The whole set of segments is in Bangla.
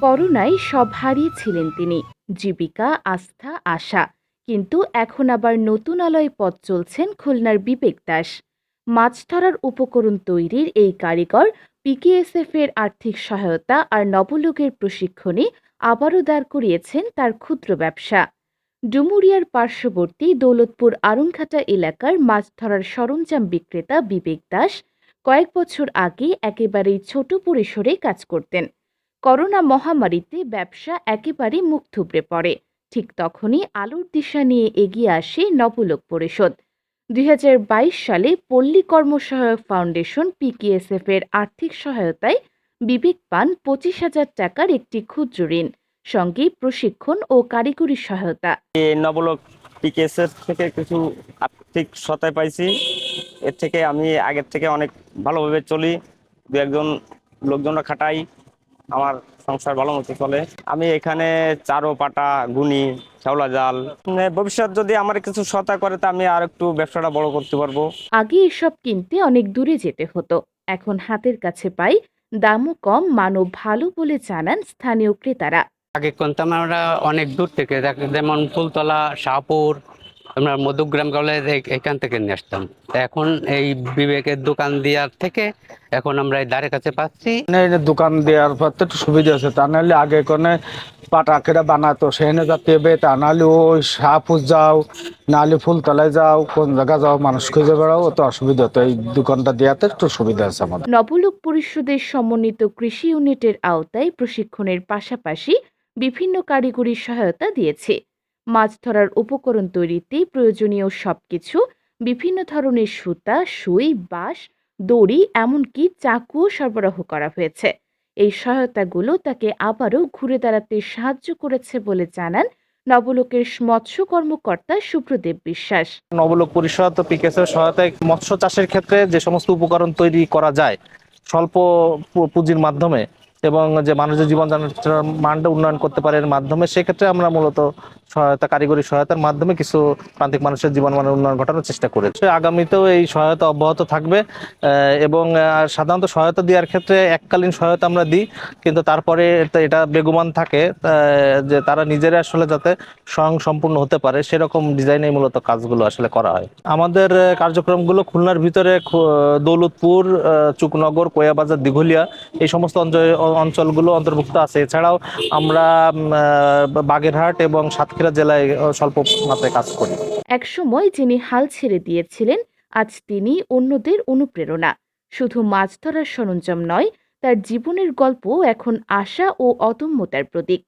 করোনায় সব হারিয়েছিলেন তিনি। জীবিকা, আস্থা, আশা। কিন্তু এখন আবার নতুন আলয়ে পথ চলছেন খুলনার বিবেক দাস। মাছ ধরার উপকরণ তৈরির এই কারিগর পিকেএসএফ এর আর্থিক সহায়তা আর নবলোকের প্রশিক্ষণে আবারও দাঁড় করিয়েছেন তার ক্ষুদ্র ব্যবসা। ডুমুরিয়ার পার্শ্ববর্তী দৌলতপুর আরংঘাটা এলাকার মাছ ধরার সরঞ্জাম বিক্রেতা বিবেক দাস কয়েক বছর আগে একেবারেই ছোট পরিসরে কাজ করতেন। করোনা মহামারীতে ব্যবসা একেবারে মুখ থুবড়ে পড়ে। ঠিক তখনই আলোর দিশা নিয়ে এগিয়ে আসে নবলোক পরিষদ। দু হাজার বাইশ সালে পল্লী কর্মসহায়ক ফাউন্ডেশন পিকেএসএফ এর আর্থিক সহায়তায় বিবেক পান পঁচিশ হাজার টাকার একটি ক্ষুদ্র ঋণ, সঙ্গে প্রশিক্ষণ ও কারিগরি সহায়তা। নবলোক পিকেএসএফ থেকে কিছু আর্থিক সহায়তা পাইছি। এর থেকে আমি আগের থেকে অনেক ভালোভাবে চলি। দু একজন লোকজনরা খাটাই। আমার সংসার ভালো মতো চলে। আমি এখানে চারো পাটা গুনি শেওলা জাল। মানে ভবিষ্যৎ যদি আমার কিছু সহায়তা করে তা আমি আর একটু ব্যবসাটা বড় করতে পারব। আগে এসব কিনতে অনেক দূরে যেতে হতো। এখন হাতের কাছে পাই দামও কম মানও ভালো বলে জানান স্থানীয় ক্রেতারা। আগে কিনতাম আমরা অনেক দূর থেকে যেমন ফুলতলা শাহপুর আমরা মধুগ্রাম কলেজ এখান থেকে নিয়ে আসতাম। এখন এই বিবেকের দোকান দেওয়ার থেকে এখন আমরা এই দ্বারের কাছে পাচ্ছি। মানে দোকান দেওয়ার পর তো একটু সুবিধা আছে তা নাহলে আগে কোনে পাটাকেরা বানাতো সেখানে যাতে হবে তা নাহলে ওই শাহপুর যাও নাহলে ফুলতলায় যাও কোন জায়গা যাও মানুষ খুঁজে বেড়াও অত অসুবিধা হতো। এই দোকানটা দেওয়াতে একটু সুবিধা আছে আমাদের। নবলোক পরিষদের সমন্বিত কৃষি ইউনিটের আওতায় প্রশিক্ষণের পাশাপাশি বিভিন্ন কারিগরি সহায়তা দিয়েছে। মাছ ধরার উপকরণ তৈরিতে প্রয়োজনীয় সব কিছু বিভিন্ন ধরনের সুতা, সুই, বাঁশ, দড়ি, এমনকি চাকুও সরবরাহ করা হয়েছে। এই সহায়তাগুলো তাকে আবারও ঘুরে দাঁড়াতে সাহায্য করেছে বলে জানান নবলোকের মৎস্য কর্মকর্তা সুপ্রদেব বিশ্বাস। নবলোক পরিষদ পিকেসের সহায়তায় মৎস্য চাষের ক্ষেত্রে যে সমস্ত উপকরণ তৈরি করা যায়, স্বল্প পুঁজির মাধ্যমে এবং যে মানুষের জীবনযাত্রার মানটা উন্নয়ন করতে পারে এর মাধ্যমে, সেক্ষেত্রে আমরা মূলত সহায়তা, কারিগরি সহায়তার মাধ্যমে কিছু প্রান্তিক মানুষের জীবন মানের উন্নয়ন ঘটানোর চেষ্টা করেছে। আগামীতেও এই সহায়তা অব্যাহত থাকবে এবং সাধারণত সহায়তা দেওয়ার ক্ষেত্রে এককালীন সহায়তা আমরা দিই, কিন্তু তারপরে এটা- বেগমান থাকে যে তারা নিজেরা আসলে যাতে স্বয়ং সম্পূর্ণ হতে পারে, সেরকম ডিজাইনে মূলত কাজগুলো আসলে করা হয়। আমাদের কার্যক্রমগুলো খুলনার ভিতরে দৌলতপুর চুকনগর কোয়াবাজার দিঘলিয়া, এই সমস্ত অঞ্চল অঞ্চলগুলো অন্তর্ভুক্ত আছে। এছাড়াও আমরা বাগেরহাট এবং সাতক্ষীরা জেলায় স্বল্প মাত্রায় কাজ করি। একসময় যিনি হাল ছেড়ে দিয়েছিলেন, আজ তিনি অন্যদের অনুপ্রেরণা। শুধু মাছ ধরার সরঞ্জাম নয়, তার জীবনের গল্প এখন আশা ও অদম্যতার প্রতীক।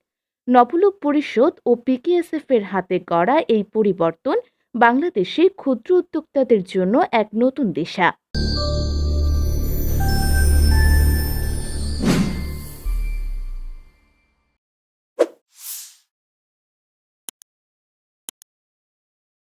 নবলোক পরিষদ ও পিকেএসএফ এর হাতে গড়া এই পরিবর্তন বাংলাদেশে ক্ষুদ্র উদ্যোক্তাদের জন্য এক নতুন দিশা।